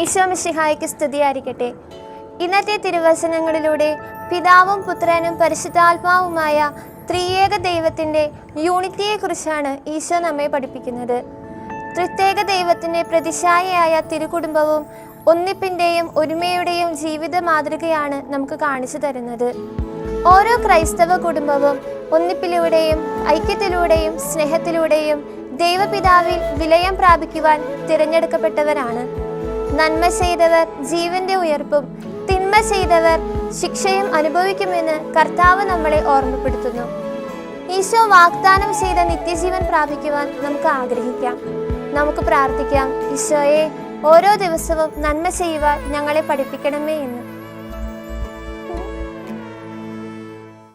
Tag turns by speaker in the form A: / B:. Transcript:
A: ഈശോ മിശിഹായ്ക്ക് സ്തുതിയായിരിക്കട്ടെ. ഇന്നത്തെ തിരുവചനങ്ങളിലൂടെ പിതാവും പുത്രനും പരിശുദ്ധാത്മാവുമായ ത്രിയേക ദൈവത്തിന്റെ യൂണിറ്റിയെക്കുറിച്ചാണ് ഈശോ നമ്മെ പഠിപ്പിക്കുന്നത്. ത്രിത്യേക ദൈവത്തിന്റെ പ്രതിശായയായ തിരുകുടുംബവും ഒന്നിപ്പിന്റെയും ഒരുമയുടെയും ജീവിത മാതൃകയാണ് നമുക്ക് കാണിച്ചു തരുന്നത്. ഓരോ ക്രൈസ്തവ കുടുംബവും ഒന്നിപ്പിലൂടെയും ഐക്യത്തിലൂടെയും സ്നേഹത്തിലൂടെയും ദൈവപിതാവിൽ വിലയം പ്രാപിക്കുവാൻ തിരഞ്ഞെടുക്കപ്പെട്ടവരാണ്. നന്മ ചെയ്തവർ ജീവന്റെ ഉയർപ്പും തിന്മ ചെയ്തവർ ശിക്ഷയും അനുഭവിക്കുമെന്ന് കർത്താവ് നമ്മളെ ഓർമ്മപ്പെടുത്തുന്നു. ഈശോ വാഗ്ദാനം ചെയ്ത നിത്യജീവൻ പ്രാപിക്കുവാൻ നമുക്ക് ആഗ്രഹിക്കാം. നമുക്ക് പ്രാർത്ഥിക്കാം ഈശോയെ ഓരോ ദിവസവും നന്മ ചെയ്യുവാൻ ഞങ്ങളെ പഠിപ്പിക്കണമേ എന്ന്.